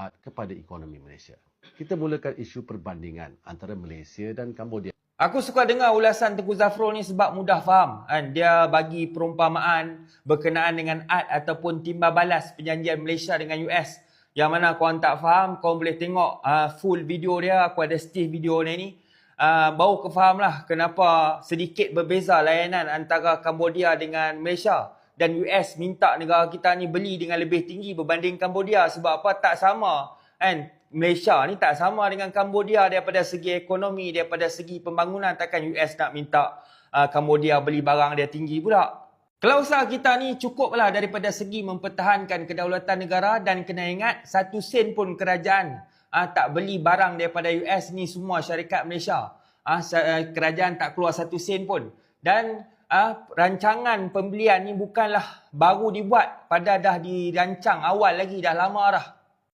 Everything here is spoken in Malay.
manfaat kepada ekonomi Malaysia. Kita mulakan isu perbandingan antara Malaysia dan Cambodia. Aku suka dengar ulasan Tengku Zafrul ni sebab mudah faham. Kan? Dia bagi perumpamaan berkenaan dengan ad ataupun timbal balas perjanjian Malaysia dengan US. Yang mana korang tak faham, korang boleh tengok uh, full video dia. Aku ada steve video dia ni. Uh, baru kau faham lah kenapa sedikit berbeza layanan antara Cambodia dengan Malaysia. Dan US minta negara kita ni beli dengan lebih tinggi berbanding Cambodia. Sebab apa? Tak sama. Kan? Malaysia ni tak sama dengan Cambodia daripada segi ekonomi, daripada segi pembangunan. Takkan US nak minta uh, Cambodia beli barang dia tinggi pula. Klausa kita ni cukuplah daripada segi mempertahankan kedaulatan negara dan kena ingat satu sen pun kerajaan uh, tak beli barang daripada US ni semua syarikat Malaysia. Uh, kerajaan tak keluar satu sen pun. Dan uh, rancangan pembelian ni bukanlah baru dibuat pada dah dirancang awal lagi dah lama dah.